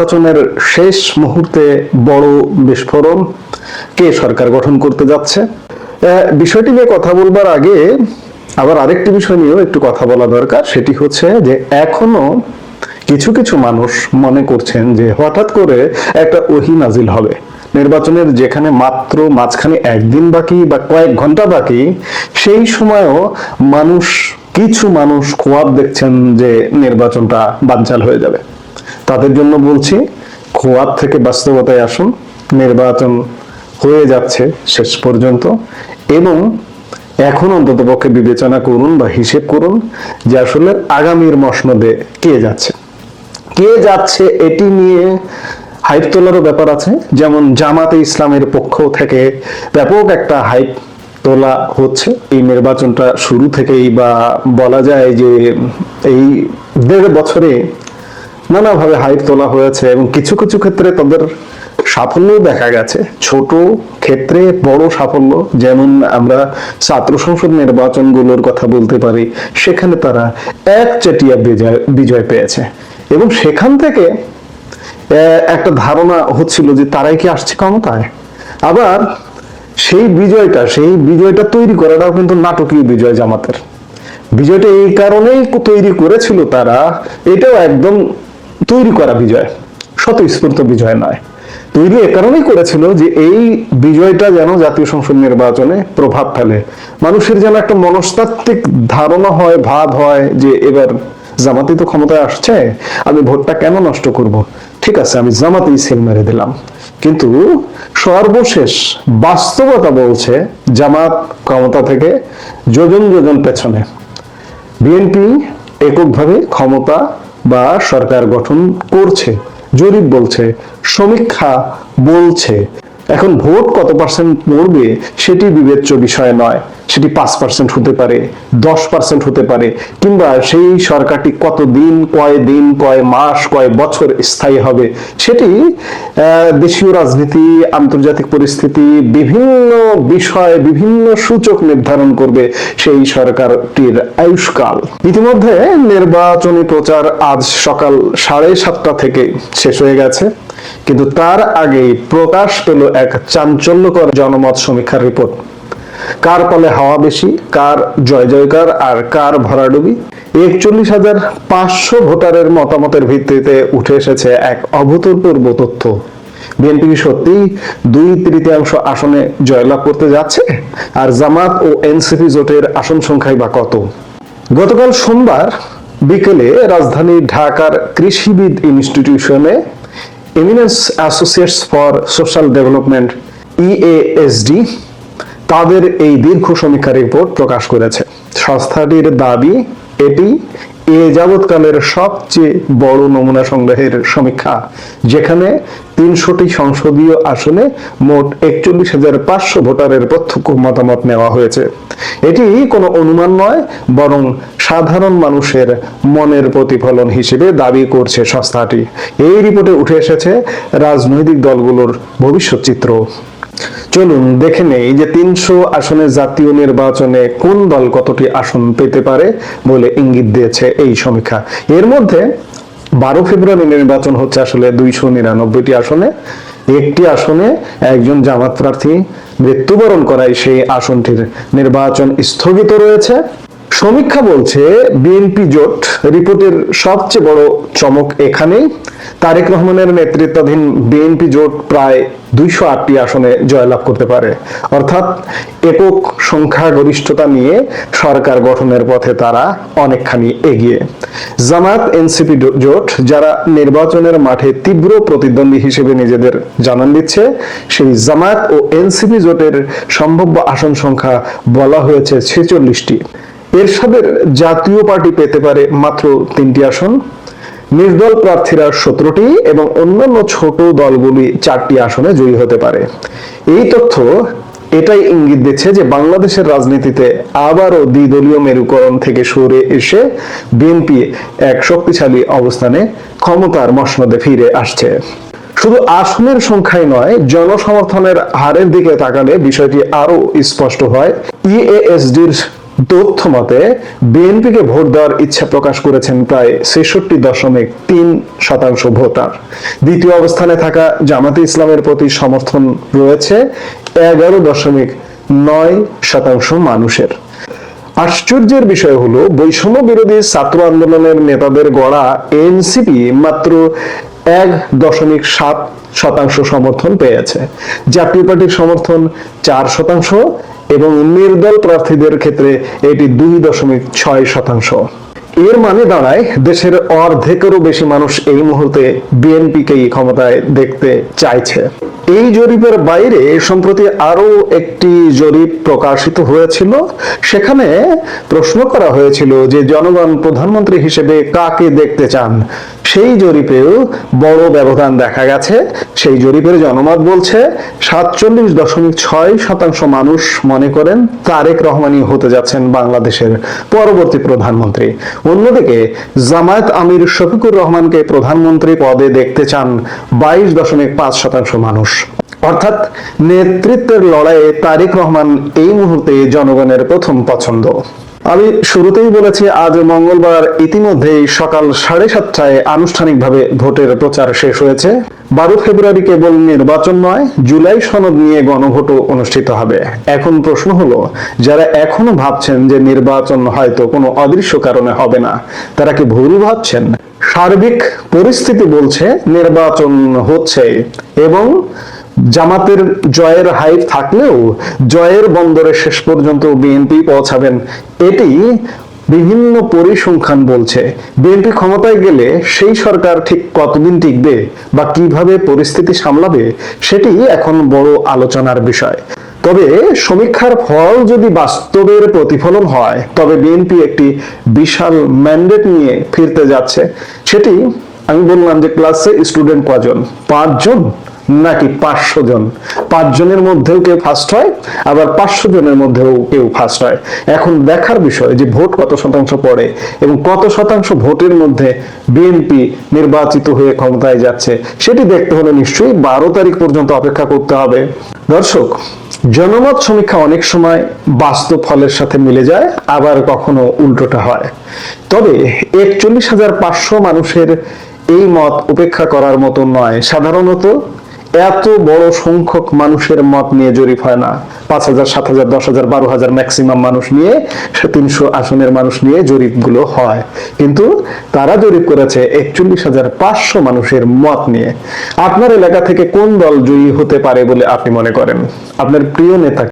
নির্বাচনের শেষ মুহূর্তে বড় বিস্ফোরণ কে সরকার গঠন করতে যাচ্ছে? বিষয়টি নিয়ে কথা বলবার আগে আবার আরেকটি বিষয় নিয়েও একটু কথা বলা দরকার। সেটি হচ্ছে যে এখনও কিছু কিছু মানুষ মনে করছেন যে হঠাৎ করে একটা ওহি নাজিল হবে। নির্বাচনের যেখানে মাত্র মাঝখানে একদিন বাকি বা কয়েক ঘণ্টা বাকি, সেই সময়ও মানুষ, কিছু মানুষ খোয়াব দেখছেন যে নির্বাচনটা বানচাল হয়ে যাবে। তাদের জন্য বলছি খোয়াব থেকে বাস্তবতায় আসুন, নির্বাচন হয়ে যাচ্ছে শেষ পর্যন্ত, এবং এখন অন্তত পক্ষে বিবেচনা করুন বা হিসেব করুন যে আসলে আগামীর মসনদে কে যাচ্ছে। কে যাচ্ছে এটি নিয়ে হাইপ তোলারও ব্যাপার আছে, যেমন জামাতে ইসলামের পক্ষ থেকে ব্যাপক একটা হাইপ তোলা হচ্ছে। এই নির্বাচনটা শুরু থেকেই বা বলা যায় যে এই দেড় বছরে নানাভাবে হাইপ তোলা হয়েছে এবং কিছু কিছু ক্ষেত্রে তাদের সাফল্য দেখা গেছে। ছোট ক্ষেত্রে বড় সাফল্য, যেমন আমরা ছাত্র সংসদ নির্বাচনগুলোর কথা বলতে পারি, সেখানে তারা একচেটিয়া বিজয় বিজয় পেয়েছে। এবং সেখান থেকে একটা ধারণা হচ্ছিল যে তারাই কি আসছে ক্ষমতায়। আবার সেই বিজয়টা সেই বিজয়টা তৈরি করাটাও কিন্তু নাটকীয় বিজয় জামাতের। বিজয়টা এই কারণেই তৈরি করেছিল তারা, এটাও একদম তৈরি করা বিজয়, স্বতঃস্ফূর্ত বিজয় নয়। তৈরি এ কারণেই করেছিল যে এই বিজয়টা যেন জাতীয় সংসদ নির্বাচনে প্রভাব ফেলে। মানুষের যেন একটা মনস্তাত্ত্বিক ধারণা হয়, ভাব হয় যে এবার জামাতি তো ক্ষমতায় আসছে, আমি ভোটটা কেন নষ্ট করব? ঠিক আছে, আমি জামাতেই সেল মেরে দিলাম। কিন্তু সর্বশেষ বাস্তবতা বলছে জামাত ক্ষমতা থেকে যোজন যোজন পেছনে। বিএনপি এককভাবে ক্ষমতা বা সরকার গঠন করছে, জরিপ বলছে, সমীক্ষা বলছে। এখন ভোট কত পার্সেন্ট পড়বে সেটি বিবেচ্য বিষয় নয়। সেটি পাঁচ পার্সেন্ট হতে পারে, দশ পার্সেন্ট হতে পারে, কিংবা সেই সরকারটি কত দিন কয় দিন কয় মাস, কয় বছর স্থায়ী হবে, সেটি দেশীয় রাজনীতি, আন্তর্জাতিক পরিস্থিতি, বিভিন্ন বিষয় বিভিন্ন সূচক নির্ধারণ করবে সেই সরকারটির আয়ুষ্কাল। ইতিমধ্যে নির্বাচনী প্রচার আজ সকাল সাড়ে সাতটা থেকে শেষ হয়ে গেছে, কিন্তু তার আগেই প্রকাশ পেল এক চাঞ্চল্যকর জনমত সমীক্ষার রিপোর্ট। কার ফলে হাওয়া বেশি, কার জয় জয়কার আর কার ভরাডুবি? একচল্লিশ হাজার পাঁচশো ভোটারের মতামতের ভিত্তিতে উঠে এসেছে এক অভূতপূর্ব তথ্য। বিএনপি কি সত্যি দুই তৃতীয়াংশ আসনে জয়লাভ করতে যাচ্ছে? আর জামাত ও এনসিপি জোটের আসন সংখ্যাই বা কত? গতকাল সোমবার বিকেলে রাজধানী ঢাকার কৃষিবিদ ইনস্টিটিউশনে eminence associates for social development, EASD তাদের এই দীর্ঘ সমীক্ষা রিপোর্ট প্রকাশ করেছে। সংস্থাটির দাবি, এটি এ যাবৎকালের সবচেয়ে বড় নমুনা সংগ্রহের সমীক্ষা, যেখানে তিনশোটি সংসদীয় আসনে মোট একচল্লিশ হাজার পাঁচশো ভোটারের প্রত্যক্ষ মতামত নেওয়া হয়েছে। এটি কোনো অনুমান নয়, বরং সাধারণ মানুষের মনের প্রতিফলন হিসেবে দাবি করছে সংস্থাটি। এই রিপোর্টে উঠে এসেছে রাজনৈতিক দলগুলোর ভবিষ্যৎ চিত্র। চলুন দেখে নেই যে তিনশো আসনে জাতীয় নির্বাচনে কোন দল কতটি আসন পেতে পারে বলে ইঙ্গিত দিয়েছে এই সমীক্ষা। এর মধ্যে বারো ফেব্রুয়ারি নির্বাচন হচ্ছে আসলে দুইশো নিরানব্বইটি আসনে। একটি আসনে একজন জামাত প্রার্থী মৃত্যুবরণ করায় সেই আসনটির নির্বাচন স্থগিত রয়েছে। সমীক্ষা বলছে বিএনপি জোট রিপোর্টের সবচেয়ে বড় চমক এখানেই। তারেক রহমানের নেতৃত্বাধীন বিএনপি জোট প্রায় দুইশো আটটি আসনে জয়লাভ করতে পারে। অর্থাৎ একক সংখ্যাগরিষ্ঠতা নিয়ে সরকার গঠনের পথে তারা অনেকখানি এগিয়ে। জামাত এনসিপি জোট যারা নির্বাচনের মাঠে তীব্র প্রতিদ্বন্দ্বী হিসেবে নিজেদের জানান দিচ্ছে, সেই জামাত ও এনসিপি জোটের সম্ভাব্য আসন সংখ্যা বলা হয়েছে ছেচল্লিশটি। এরশাদের জাতীয় পার্টি পেতে পারে মাত্র তিনটি আসন। নির্দল প্রার্থীরা সতেরোটি এবং অন্যান্য ছোট দলগুলি চারটি আসনে জয়ী হতে পারে। এই তথ্য এটাই ইঙ্গিত দিচ্ছে যে বাংলাদেশের রাজনীতিতে আবারও দ্বিদলীয় মেরুকরণ থেকে সরে এসে বিএনপি এক শক্তিশালী অবস্থানে ক্ষমতার মসনদে ফিরে আসছে। শুধু আসনের সংখ্যায় নয়, জনসমর্থনের হারের দিকে তাকালে বিষয়টি আরও স্পষ্ট হয়। ইএএসডির তথ্য মতে বিএনপিকে ভোট দেওয়ার ইচ্ছা প্রকাশ করেছেন প্রায় ছেষট্টি দশমিক তিন শতাংশ ভোটার। দ্বিতীয় অবস্থানে থাকা জামাতে ইসলামের প্রতি সমর্থন রয়েছে এগারো দশমিক নয় শতাংশ মানুষের। আশ্চর্যের বিষয় হলো বৈষম্য বিরোধী ছাত্র আন্দোলনের নেতাদের গড়া এনসিপি মাত্র এক দশমিক সাত শতাংশ সমর্থন পেয়েছে। জাতীয় পার্টির সমর্থন চার শতাংশ এবং নির্দল প্রার্থীদের ক্ষেত্রে এটি দুই দশমিক ছয় শতাংশ। এর মানে দাঁড়ায়, দেশের অর্ধেকেরও বেশি মানুষ এই মুহূর্তে বিএনপিকেই ক্ষমতায় দেখতে চাইছে। এই জরিপের বাইরে, সম্প্রতি আরও একটি জরিপ প্রকাশিত হয়েছিল। সেখানে প্রশ্ন করা হয়েছিল যে, জনগণ প্রধানমন্ত্রী হিসেবে কাকে দেখতে চান? সেই জরিপেও বড় ব্যবধান দেখা গেছে। সেই জরিপের জনমত বলছে, সাতচল্লিশ দশমিক ছয় শতাংশ মানুষ মনে করেন তারেক রহমানই হতে যাচ্ছেন বাংলাদেশের পরবর্তী প্রধানমন্ত্রী। অন্যদিকে, জামায়াত আমির শফিকুর রহমানকে প্রধানমন্ত্রী পদে দেখতে চান বাইশ দশমিক পাঁচ শতাংশ মানুষ। অর্থাৎ নেতৃত্বের লড়াইয়ে তারেক রহমান এই মুহূর্তে জনগণের প্রথম পছন্দ। আমি শুরুতেই বলেছি, আজ মঙ্গলবার ইতিমধ্যেই সকাল সাড়ে সাতটায় আনুষ্ঠানিকভাবে ভোটের প্রচার শেষ হয়েছে। বারো ফেব্রুয়ারি কেবল নির্বাচন নয়, জুলাই সনদ নিয়ে গণভোটও অনুষ্ঠিত হবে। এখন প্রশ্ন হলো, যারা এখনও ভাবছেন যে নির্বাচন হয়তো কোনো অদৃশ্য কারণে হবে না, তারা কি ভুল ভাবছেন? সার্বিক পরিস্থিতি বলছে, নির্বাচন হচ্ছে এবং জামাতের জয়ের হাইপ থাকলেও জয়ের বন্দরে শেষ পর্যন্ত বিএনপি পৌঁছাবেন এটি বিভিন্ন পরিসংখ্যান বলছে। বিএনপি ক্ষমতায় গেলে সেই সরকার ঠিক কতদিন টিকবে বা কীভাবে পরিস্থিতি সামলাবে সেটি এখন বড় আলোচনার বিষয়। তবে সমীক্ষার ফল যদি বাস্তবের প্রতিফলন হয়, তবে বিএনপি একটি বিশাল ম্যান্ডেট নিয়ে ফিরতে যাচ্ছে। সেটি আমি বললাম যে ক্লাসে স্টুডেন্ট কজন পাঁচজন। নাকি পাঁচশো জন? পাঁচ জনের মধ্যেও কেউ ফার্স্ট হয়, আবার পাঁচশো জনের মধ্যেও কেউ ফার্স্ট হয়। এখন দেখার বিষয় যে ভোট কত শতাংশ পড়ে এবং কত শতাংশ ভোটের মধ্যে বিএনপি নির্বাচিত হয়ে ক্ষমতায় যাচ্ছে, সেটি দেখতে হলে নিশ্চয়ই বারো তারিখ পর্যন্ত অপেক্ষা করতে হবে। দর্শক, জনমত সমীক্ষা অনেক সময় বাস্তব ফলের সাথে মিলে যায়, আবার কখনো উল্টোটা হয়। তবে একচল্লিশ হাজার পাঁচশো মানুষের এই মত উপেক্ষা করার মতো নয়। সাধারণত এত বড় সংখ্যক মানুষের মত নিয়ে জরিপ হয় না। পাঁচ হাজার, সাত হাজার, দশ হাজার, বারো হাজার ম্যাক্সিমাম মানুষ নিয়ে তিনশো আসনের মানুষ নিয়ে জরিপগুলো হয়। কিন্তু তারা জরিপ করেছে একচল্লিশ হাজার পাঁচশো মানুষের মত নিয়ে। আপনার এলাকা থেকে কোন দল জয়ী হতে পারে বলে আপনি মনে করেন? আপনার প্রিয় নেতা